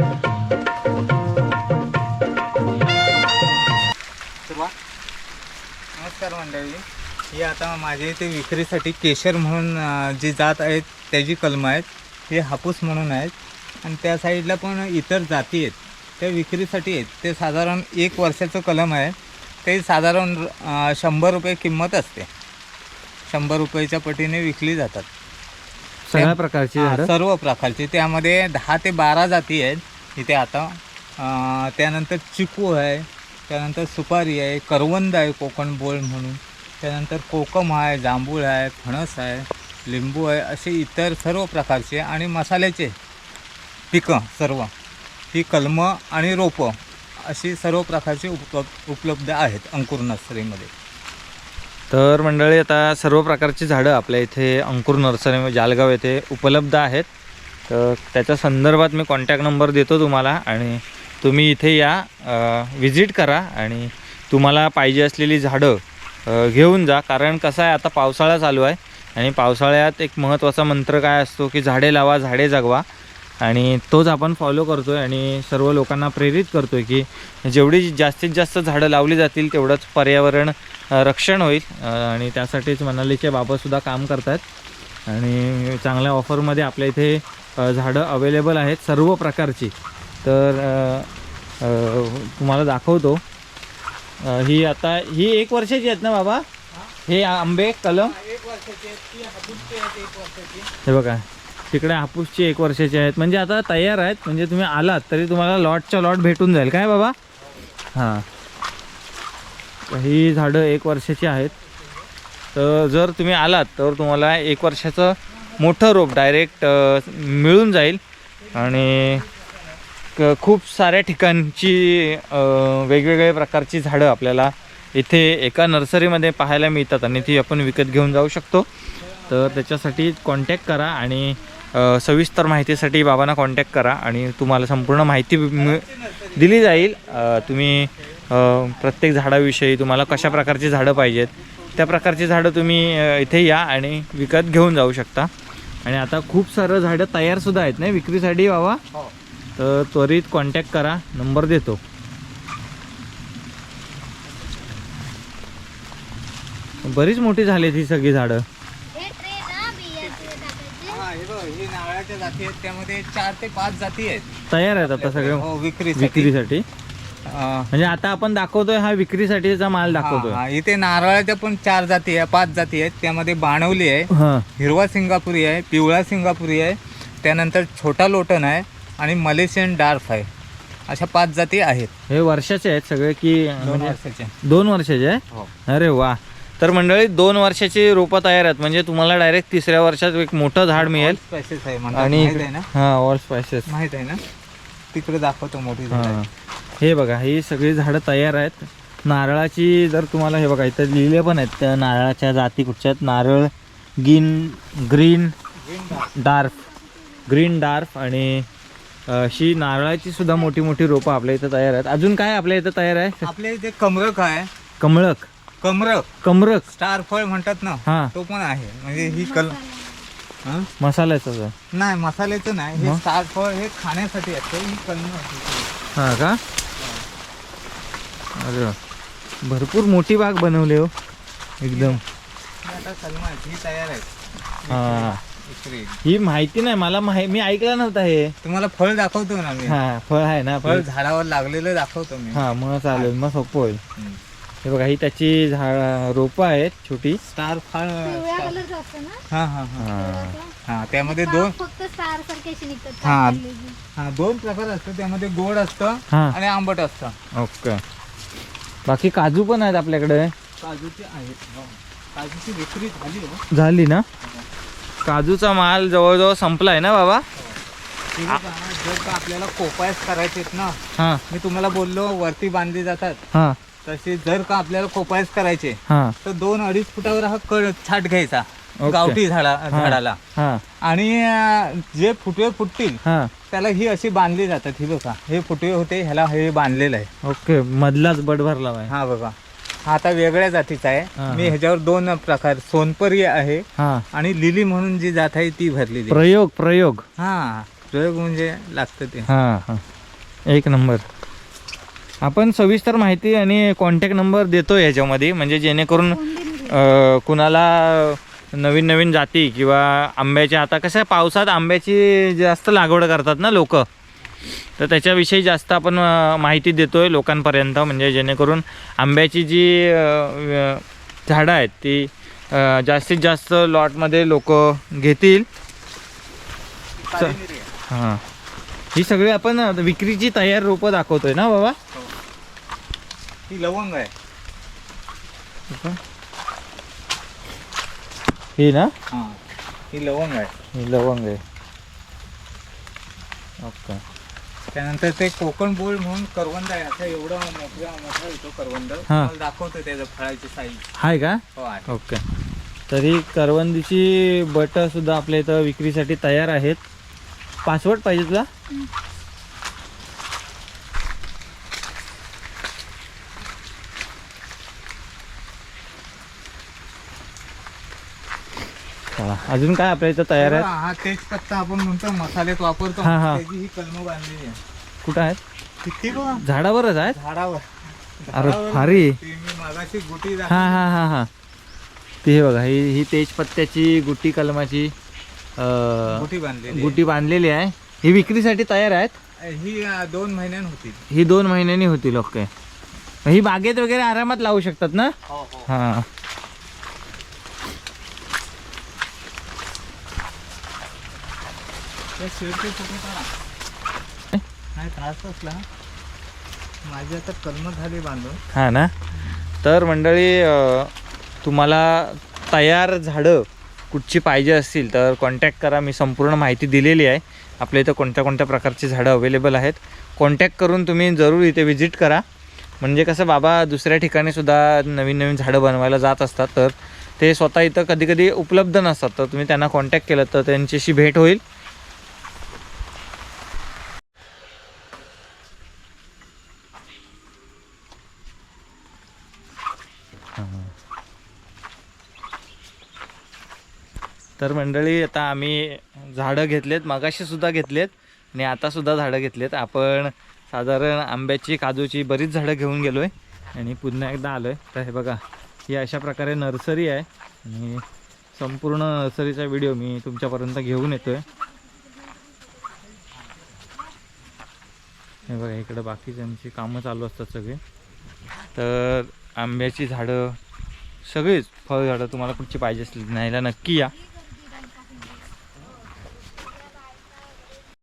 नमस्कार मंडळी. ही आता माझ्या इथे विक्रीसाठी केशर म्हणून जी जात आहेत त्याची कलमं आहेत. हे हापूस म्हणून आहेत. आणि त्या साईडला पण इतर जाती आहेत. त्या विक्रीसाठी आहेत. ते साधारण एक वर्षाचं कलम आहे. ते साधारण शंभर रुपये किंमत असते. शंभर रुपयाच्या पटीने विकली जातात. सगळ्या प्रकारची झाडं. सर्व प्रकारचे. त्यामध्ये दहा ते बारा जाती आहेत इथे आता. त्यानंतर चिकू आहे त्यानंतर सुपारी आहे करवंद आहे कोकण बोळ म्हणून. त्यानंतर कोकम आहे जांभूळ आहे फणस आहे लिंबू आहे असे इतर सर्व प्रकारचे आणि मसाल्याचे पिकं सर्व. ही कलमं आणि रोपं अशी सर्व प्रकारची उपलब्ध उपलब्ध आहेत अंकुर नर्सरीमध्ये. तर मंडळी आता सर्व प्रकारची झाडं आपल्या इथे अंकुर नर्सरी जालगाव येथे उपलब्ध आहेत. तर त्याच्या संदर्भात मी कॉन्टॅक्ट नंबर देतो तुम्हाला आणि तुम्ही इथे या विजिट करा आणि तुम्हाला पाहिजे असलेली झाडं घेऊन जा. कारण कसं आहे आता पावसाळा चालू आहे आणि पावसाळ्यात एक महत्त्वाचा मंत्र काय असतो की झाडे लावा झाडे जगवा. आणि तोच आपण फॉलो करतो आहे आणि सर्व लोकांना प्रेरित करतो आहे की जेवढी जास्तीत जास्त झाडं लावली जातील तेवढंच पर्यावरण रक्षण होईल. आणि त्यासाठीच मनालीचे बाबासुद्धा काम करत आहेत आणि चांगल्या ऑफरमध्ये आपल्या इथे झाडं अवेलेबल आहेत सर्व प्रकारची. तर तुम्हाला दाखवतो. ही आता ही एक वर्षाची आहेत ना बाबा? हे. आंबे कलम? हे बघा. तिकडे हापूसची एक वर्षाची आहेत. म्हणजे आता तयार आहेत. म्हणजे तुम्ही आलात तरी तुम्हाला लॉटच्या लॉट भेटून जाईल. काय बाबा? हां. तर ही झाडं एक वर्षाची आहेत. तर जर तुम्ही आलात तर तुम्हाला एक वर्षाचं मोठं रोप डायरेक्ट मिळून जाईल. आणि क- खूप साऱ्या ठिकाणची वेगवेगळ्या प्रकारची झाडं आपल्याला इथे एका नर्सरीमध्ये पाहायला मिळतात. आणि ती आपण विकत घेऊन जाऊ शकतो. तर त्याच्यासाठी कॉन्टॅक्ट करा आणि सविस्तर माहितीसाठी बाबांना कॉन्टॅक्ट करा आणि तुम्हाला संपूर्ण माहिती दिली जाईल. तुम्ही प्रत्येक झाडाविषयी तुम्हाला कशा प्रकारची झाडं पाहिजेत त्या प्रकारची झाडं तुम्ही इथे या आणि विकत घेऊन जाऊ शकता. आणि आता खूप सारं झाडं तयारसुद्धा आहेत नाही? विक्रीसाठी बाबा? हो. तर त्वरित कॉन्टॅक्ट करा नंबर देतो. बरीच मोठी झालीत ही सगळी झाडं हे ट्रे ना बियाचे टाकायचे हा हे बघ जाती आहेत त्यामध्ये चार ते पाच जाती आहेत. तयार आहेत आता सगळे हो विक्री विक्रीसाठी. म्हणजे आता आपण दाखवतोय हा विक्रीसाठीचा माल दाखवतोय. इथे नारळाच्या पण चार जाती आहे पाच जाती आहेत. त्यामध्ये बाणवली आहे हा. हिरवा सिंगापुरी आहे पिवळा सिंगापुरी आहे त्यानंतर छोटा लोटन आहे आणि मलेशियन डार्फ आहे. अशा पाच जाती आहेत. हे वर्षाचे आहेत सगळे की दोन म्हणजे वर्षाचे. दोन वर्षाचे आहे? हो. अरे वा. तर मंडळी दोन वर्षाची रोपं तयार आहेत. म्हणजे तुम्हाला डायरेक्ट तिसऱ्या वर्षात एक मोठं झाड मिळेल. आणि हा ऑल स्पायसेस माहीत आहे ना? तिकडे दाखवतो मोठी हा. हे बघा ही सगळी झाडं तयार आहेत. नारळाची जर तुम्हाला हे बघा इथं लिहिले पण आहेत. त्या नारळाच्या जाती कुठच्या आहेत? नारळ गिन ग्रीन डार्फ. ग्रीन डार्फ आणि अशी नारळाची सुद्धा मोठी मोठी रोपं आपल्या इथं तयार आहेत. अजून काय आपल्या इथं तयार आहे? आपल्या इथे कमरक आहे. कमळक. कमरक कमरक स्टार फळ म्हणतात ना हा. तो पण आहे. म्हणजे ही कल हा? मसाल्याचं. नाही मसाल्याचं नाही. हे मग? स्टार फळ हे खाण्यासाठी असतं ही कलमी असते हा का? अरे वा. भरपूर मोठी बाग बनवली हो. एकदम. ही आता कलमा आहेत, ही तयार आहे हा. इकडे. ही माहिती नाही. मला माहि मी ऐकलं नव्हतं हे. तुम्हाला फळ दाखवतो ना मी. हा फळ आहे ना. फळ झाडावर लागलेलं दाखवतो मी. हा मग चालेल. मग सोपं होईल. हे बघा ही त्याची झाड रोपं आहेत छोटी. स्टार फळ पिवळ्या स्टार- कलरचं असतं ना? हा हा हा. हा. हा त्यामध्ये दोन फक्त स्टार सारखे असे निघतात हा. हा दोन प्रकार असतं त्यामध्ये गोड असतं हा. आणि आंबट असतं. ओके. बाकी काजू पण आहेत आपल्याकडे. काजूचे आहेत हो. काजूची विक्री झाली हो. झाली ना? काजूचा माल जवळजवळ संपलाय ना बाबा? हे जर का आपल्याला कोपायस करायचे आहेत ना हा. मी तुम्हाला बोललो वरती बांधली जातात. हा. तसे जर का आपल्याला कोपायस करायचे हा. तर दोन अडीच फुटावर हा कळ छाट घ्यायचा ओके. गावठी झाडा झाडाला. हा. आणि अं, जे फुटवे फुटतील हा. त्याला ही अशी बांधली जातात. ही बघा हे फुटवे होते ह्याला हे बांधलेलं आहे. ओके मधलाच बट भरला हा बघा. हा आता वेगळ्या जातीचा हा, आहे मी हा. ह्याच्यावर दोन प्रकार सोनपरी आहे हा. आणि लिली म्हणून जी जात आहे ती भरलेली आहे. प्रयोग प्रयोग. हा प्रयोग म्हणजे लागतं ते. हां हां. एक नंबर. आपण सविस्तर माहिती आणि कॉन्टॅक्ट नंबर देतो याच्यामध्ये. म्हणजे जेणेकरून कुणाला नवीन नवीन जाती किंवा आंब्याच्या आता कसं पावसात आंब्याची जास्त लागवड करतात ना लोक. तर त्याच्याविषयी जास्त आपण माहिती देतो आहे लोकांपर्यंत. म्हणजे जेणेकरून आंब्याची जी झाडं आहेत ती जास्तीत जास्त लॉटमध्ये लोक घेतील. हां. ही सगळी आपण विक्रीची तयार रोपं दाखवतोय ना बाबा? ही लवंग आहे. ही ना? हां ही लवंग आहे. ही लवंग आहे. ओके. त्यानंतर ते कोकण बोळ म्हणून करवंद आहे. असं एवढं मोठा मोठा येतो करवंद. हा. दाखवतो त्याचं फळाची साईज आहे का? हो आहे. ओके. तरी करवंदीची बटं सुद्धा आपल्या इथं विक्रीसाठी तयार आहेत. पासवर्ड पाहिजे तुला? अजून काय आपल्या इथं तयार आहे हा तेजपत्ता आपण म्हणतो मसाल्यात वापरतो. हा, हा. त्याची ही कलम बांधलेली आहे. कुठं आहेत? किती बघा झाडावरच आहेत? झाडावर. अरे झाडावर भारी. ती मी मागाशी गुटी हा. हा हा हा. ते हे बघा ही ही तेजपत्त्याची गुटी कलमाची अं, गुटी बांधलेली गुटी बांधलेली आहे. ही विक्रीसाठी तयार आहेत? आहे. ही अं, दोन महिन्यान होती ही दोन महिन्यांनी होतील ओके. ही बागेत वगैरे आरामात लावू शकतात ना? हो हो हा त्या शेडचे फोटो काढा नाही त्रास असला. माझे आता कलम झाले बांधून. हा ना? तर मंडळी तुम्हाला तयार झाडं कुठची पाहिजे असतील तर कॉन्टॅक्ट करा. मी संपूर्ण माहिती दिलेली आहे. आपल्या इथं कोणत्या कोणत्या प्रकारची झाडं अवेलेबल आहेत. कॉन्टॅक्ट करून तुम्ही जरूर इथे व्हिजिट करा. म्हणजे कसं बाबा दुसऱ्या ठिकाणीसुद्धा नवीन नवीन झाडं बनवायला जात असतात तर ते स्वतः इथं कधी कधी उपलब्ध नसतात. तर तुम्ही त्यांना कॉन्टॅक्ट केलं तर त्यांच्याशी भेट होईल. तर मंडळी आता आम्ही झाडं घेतलेत मगाशीसुद्धा घेतलेत आणि आतासुद्धा झाडं घेतलेत. आपण साधारण आंब्याची काजूची बरीच झाडं घेऊन गेलो आहे आणि पुन्हा एकदा आलो आहे तर हे बघा ही अशा प्रकारे नर्सरी आहे आणि संपूर्ण नर्सरीचा व्हिडिओ मी तुमच्यापर्यंत घेऊन येतो आहे हे बघा इकडं बाकीच्यांची कामं चालू असतात सगळे. तर आंब्याची झाडं सगळीच फळझाडं तुम्हाला कुठची पाहिजे असतील न्यायला नक्की या.